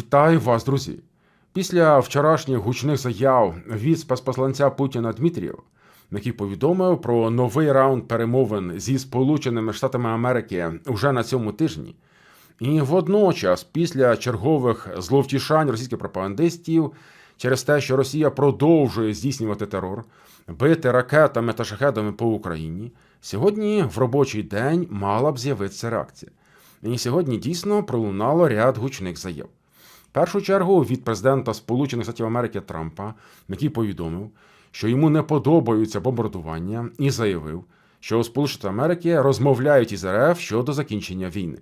Вітаю вас, друзі! Після вчорашніх гучних заяв від спецпосланця Путіна Дмитрієва, який повідомив про новий раунд перемовин зі Сполученими Штатами Америки уже на цьому тижні, і водночас, після чергових зловтішань російських пропагандистів через те, що Росія продовжує здійснювати терор, бити ракетами та шахедами по Україні, сьогодні в робочий день мала б з'явитися реакція. І сьогодні дійсно пролунало ряд гучних заяв. Першу чергу від президента Сполучених Штатів Америки Трампа, який повідомив, що йому не подобаються бомбардування, і заявив, що Штатах Америки розмовляють із РФ щодо закінчення війни.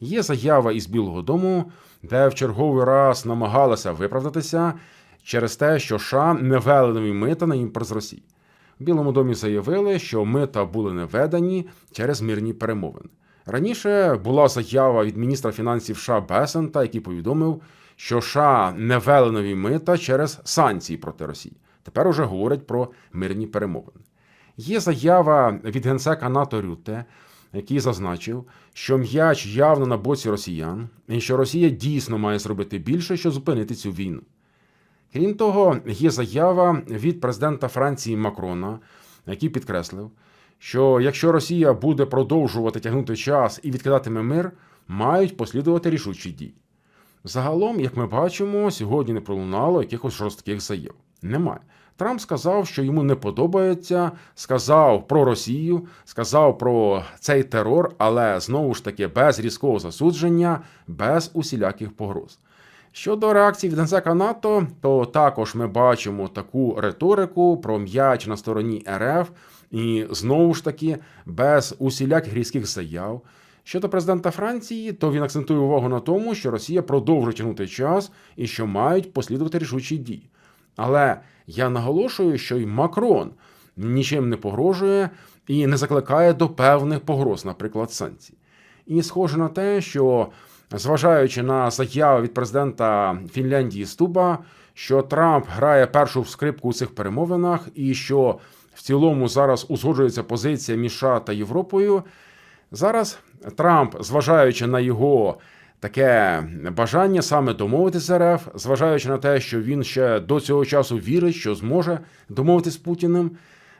Є заява із Білого Дому, де в черговий раз намагалися виправдатися через те, що США не ввели нові мита на імпорт з Росії. В Білому домі заявили, що мита були не введені через мирні перемовини. Раніше була заява від міністра фінансів США Бесента, який повідомив, що США не ввели нові мита через санкції проти Росії. Тепер уже говорять про мирні перемовини. Є заява від генсека НАТО Рюте, який зазначив, що м'яч явно на боці росіян, і що Росія дійсно має зробити більше, щоб зупинити цю війну. Крім того, є заява від президента Франції Макрона, який підкреслив, що якщо Росія буде продовжувати тягнути час і відкидатиме мир, мають послідувати рішучі дії. Загалом, як ми бачимо, сьогодні не пролунало якихось жорстких заяв. Немає. Трамп сказав, що йому не подобається, сказав про Росію, сказав про цей терор, але знову ж таки без різкого засудження, без усіляких погроз. Щодо реакції від генсека НАТО, то також ми бачимо таку риторику про м'яч на стороні РФ, і знову ж таки без усіляких різких заяв. Щодо президента Франції, то він акцентує увагу на тому, що Росія продовжує тягнути час і що мають послідувати рішучі дії. Але я наголошую, що й Макрон нічим не погрожує і не закликає до певних погроз, наприклад, санкцій. І схоже на те, що зважаючи на заяви від президента Фінляндії Стуба, що Трамп грає першу скрипку у цих перемовинах, і що в цілому зараз узгоджується позиція між США та Європою. Зараз Трамп, зважаючи на його таке бажання саме домовитися з РФ, зважаючи на те, що він ще до цього часу вірить, що зможе домовитися з Путіним,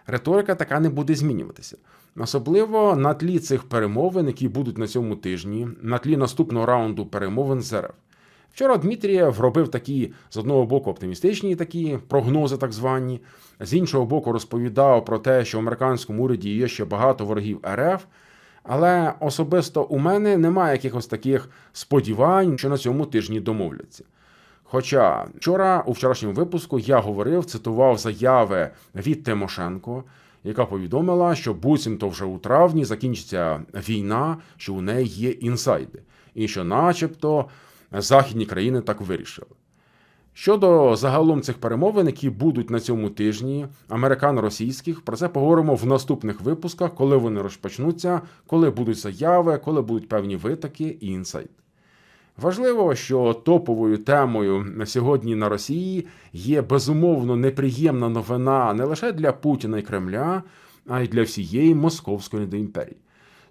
риторика така не буде змінюватися. Особливо на тлі цих перемовин, які будуть на цьому тижні, на тлі наступного раунду перемовин з РФ. Вчора Дмитрієв робив такі з одного боку оптимістичні такі прогнози, так звані, з іншого боку, розповідав про те, що в американському уряді є ще багато ворогів РФ. Але особисто у мене немає якихось таких сподівань, що на цьому тижні домовляться. Хоча вчора, у вчорашньому випуску, я говорив, цитував заяви від Тимошенко, яка повідомила, що буцімто вже у травні закінчиться війна, що у неї є інсайди, і що, начебто, західні країни так вирішили. Щодо загалом цих перемовин, які будуть на цьому тижні, американо-російських, про це поговоримо в наступних випусках, коли вони розпочнуться, коли будуть заяви, коли будуть певні витоки і інсайти. Важливо, що топовою темою на сьогодні на Росії є безумовно неприємна новина не лише для Путіна і Кремля, а й для всієї московської недоімперії.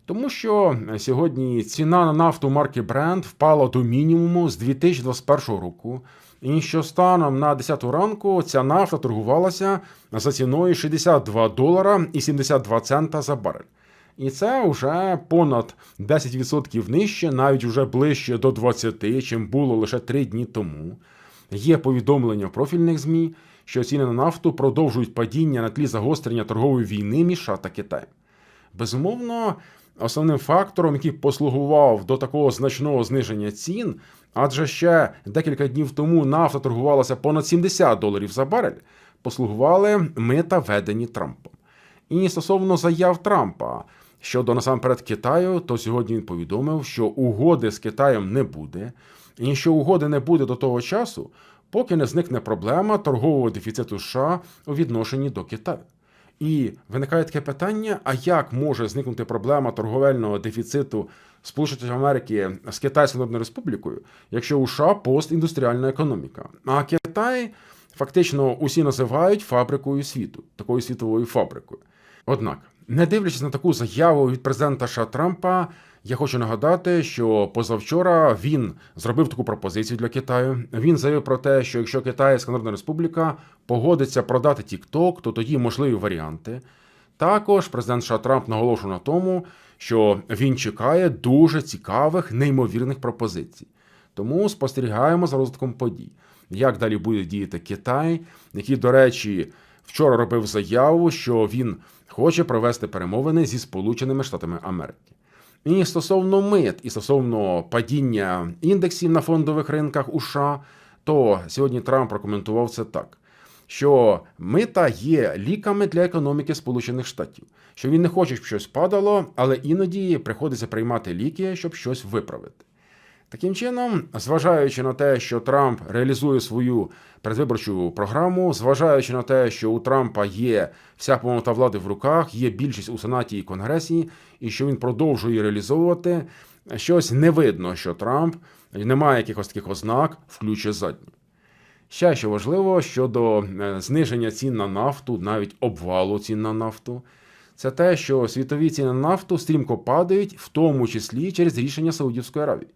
Тому що сьогодні ціна на нафту марки Brent впала до мінімуму з 2021 року. І що станом на 10 ранку ця нафта торгувалася за ціною 62 долара і 72 цента за барель. І це вже понад 10% нижче, навіть вже ближче до 20, чим було лише 3 дні тому. Є повідомлення профільних ЗМІ, що ціни на нафту продовжують падіння на тлі загострення торгової війни між США та Китаєм. Безумовно, основним фактором, який послугував до такого значного зниження цін, адже ще декілька днів тому нафта торгувалася понад 70 доларів за барель, послугували мита введені Трампом. І стосовно заяв Трампа щодо насамперед Китаю, то сьогодні він повідомив, що угоди з Китаєм не буде, і що угоди не буде до того часу, поки не зникне проблема торгового дефіциту США у відношенні до Китаю. І виникає таке питання: а як може зникнути проблема торговельного дефіциту Сполучених Америки з Китайською Народною Республікою, якщо у США постіндустріальна економіка? А Китай фактично усі називають фабрикою світу, такою світовою фабрикою. Однак, не дивлячись на таку заяву від президента США Трампа, Я хочу нагадати, що позавчора він зробив таку пропозицію для Китаю. Він заявив про те, що якщо Китайська Народна Республіка погодиться продати TikTok, то тоді можливі варіанти. Також президент США Трамп наголошував на тому, що він чекає дуже цікавих, неймовірних пропозицій. Тому спостерігаємо за розвитком подій, як далі буде діяти Китай, який, до речі, вчора робив заяву, що він хоче провести перемовини зі Сполученими Штатами Америки. І стосовно мит, і стосовно падіння індексів на фондових ринках у США, то сьогодні Трамп прокоментував це так. Що мита є ліками для економіки Сполучених Штатів, що він не хоче, щоб щось падало, але іноді приходиться приймати ліки, щоб щось виправити. Таким чином, зважаючи на те, що Трамп реалізує свою передвиборчу програму, зважаючи на те, що у Трампа є вся повнота влади в руках, є більшість у Сенаті і Конгресі, і що він продовжує реалізовувати, щось не видно, що Трамп немає якихось таких ознак, включить задню. Ще що важливо щодо е, зниження цін на нафту, навіть обвалу цін на нафту, це те, що світові ціни на нафту стрімко падають, в тому числі через рішення Саудівської Аравії.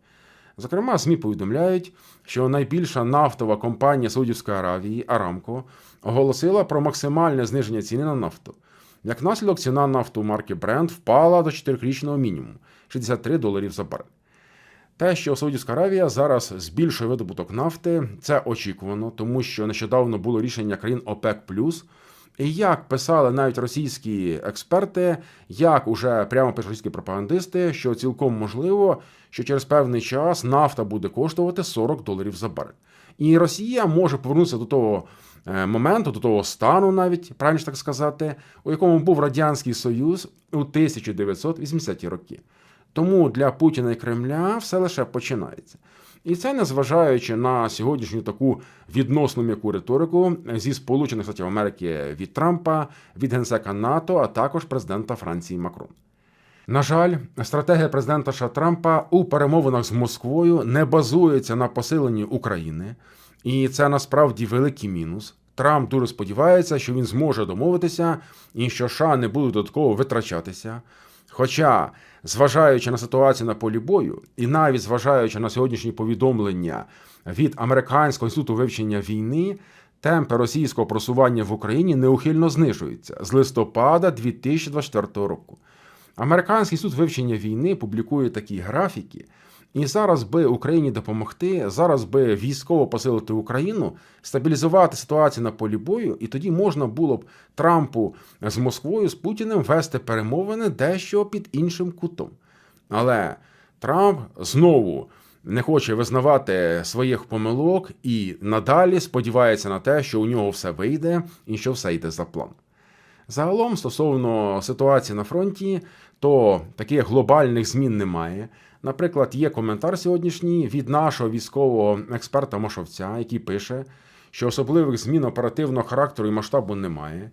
Зокрема, ЗМІ повідомляють, що найбільша нафтова компанія Саудівської Аравії Арамко оголосила про максимальне зниження ціни на нафту. Як наслідок, ціна нафту марки Brent впала до 4-річного мінімуму 63 доларів за барель. Те, що Саудівська Аравія зараз збільшує видобуток нафти, це очікувано, тому що нещодавно було рішення країн ОПЕК і як писали навіть російські експерти, як уже прямо російські пропагандисти, що цілком можливо, що через певний час нафта буде коштувати 40 доларів за барель. І Росія може повернутися до того е, моменту, до того стану, навіть правильно так сказати, у якому був Радянський Союз у 1980-ті роки. Тому для Путіна і Кремля все лише починається. І це незважаючи на сьогоднішню таку відносно м'яку риторику зі Сполучених Штатів Америки від Трампа, від генсека НАТО, а також президента Франції Макрон. На жаль, стратегія президента США Трампа у перемовинах з Москвою не базується на посиленні України, і це насправді великий мінус. Трамп дуже сподівається, що він зможе домовитися і що США не будуть додатково витрачатися. Хоча, зважаючи на ситуацію на полі бою, і навіть зважаючи на сьогоднішні повідомлення від Американського інституту вивчення війни, темпи російського просування в Україні неухильно знижуються з листопада 2024 року. Американський інститут вивчення війни публікує такі графіки. І зараз би Україні допомогти, зараз би військово посилити Україну, стабілізувати ситуацію на полі бою, і тоді можна було б Трампу з Москвою з Путіним вести перемовини дещо під іншим кутом. Але Трамп знову не хоче визнавати своїх помилок і надалі сподівається на те, що у нього все вийде і що все йде за планом. Загалом, стосовно ситуації на фронті, то таких глобальних змін немає. Наприклад, є коментар сьогоднішній від нашого військового експерта Машовця, який пише, що особливих змін оперативного характеру і масштабу немає.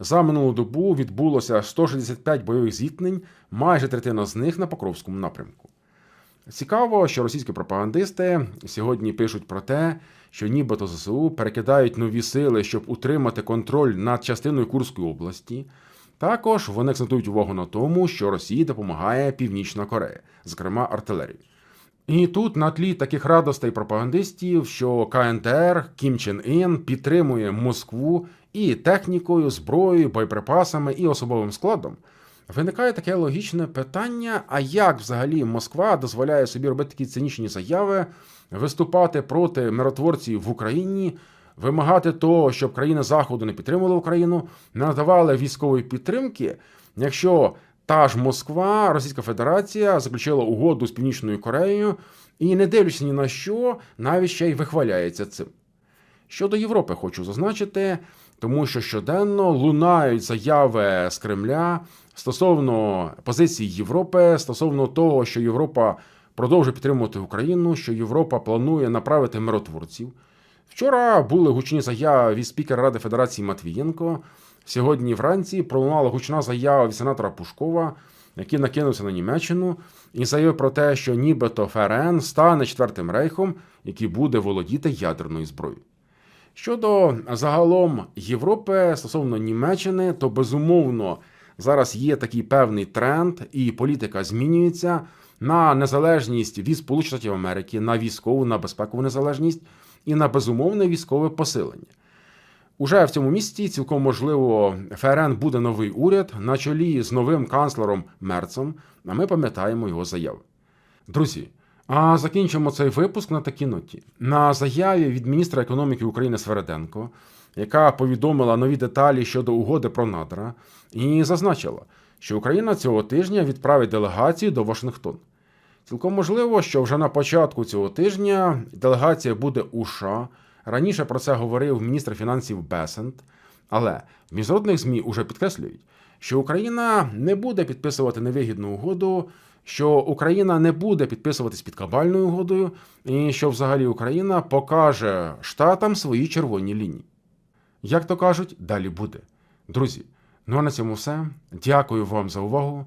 За минулу добу відбулося 165 бойових зіткнень, майже третина з них на Покровському напрямку. Цікаво, що російські пропагандисти сьогодні пишуть про те, що нібито ЗСУ перекидають нові сили, щоб утримати контроль над частиною Курської області. Також вони акцентують увагу на тому, що Росії допомагає Північна Корея, зокрема артилерію. І тут на тлі таких радостей пропагандистів, що КНДР Кім Чен Ін підтримує Москву і технікою, зброєю, боєприпасами і особовим складом. Виникає таке логічне питання: а як взагалі Москва дозволяє собі робити такі цинічні заяви, виступати проти миротворців в Україні, вимагати того, щоб країни Заходу не підтримували Україну, не надавали військової підтримки, якщо та ж Москва, Російська Федерація заключила угоду з Північною Кореєю і, не дивлячись ні на що, навіть ще й вихваляється цим. Щодо Європи, хочу зазначити, тому що щоденно лунають заяви з Кремля стосовно позиції Європи, стосовно того, що Європа продовжує підтримувати Україну, що Європа планує направити миротворців. Вчора були гучні заяви від спікера Ради Федерації Матвієнко. Сьогодні вранці пролунала гучна заява від сенатора Пушкова, який накинувся на Німеччину, і заявив про те, що нібито ФРН стане четвертим рейхом, який буде володіти ядерною зброєю. Щодо загалом Європи стосовно Німеччини, то безумовно зараз є такий певний тренд, і політика змінюється на незалежність від Сполучених Штатів Америки, на військову, на безпекову незалежність і на безумовне військове посилення. Уже в цьому місці цілком можливо ФРН буде новий уряд на чолі з новим канцлером Мерцем, а ми пам'ятаємо його заяви. Друзі, а закінчимо цей випуск на такій ноті. На заяві від міністра економіки України Свереденко, яка повідомила нові деталі щодо угоди про надра, і зазначила, що Україна цього тижня відправить делегацію до Вашингтона. Цілком можливо, що вже на початку цього тижня делегація буде у США. Раніше про це говорив міністр фінансів Бесент. Але в міжнародних ЗМІ уже підкреслюють, що Україна не буде підписувати невигідну угоду, що Україна не буде підписуватись під кабальною угодою, і що взагалі Україна покаже штатам свої червоні лінії. Як то кажуть, далі буде. Друзі, ну а на цьому все. Дякую вам за увагу.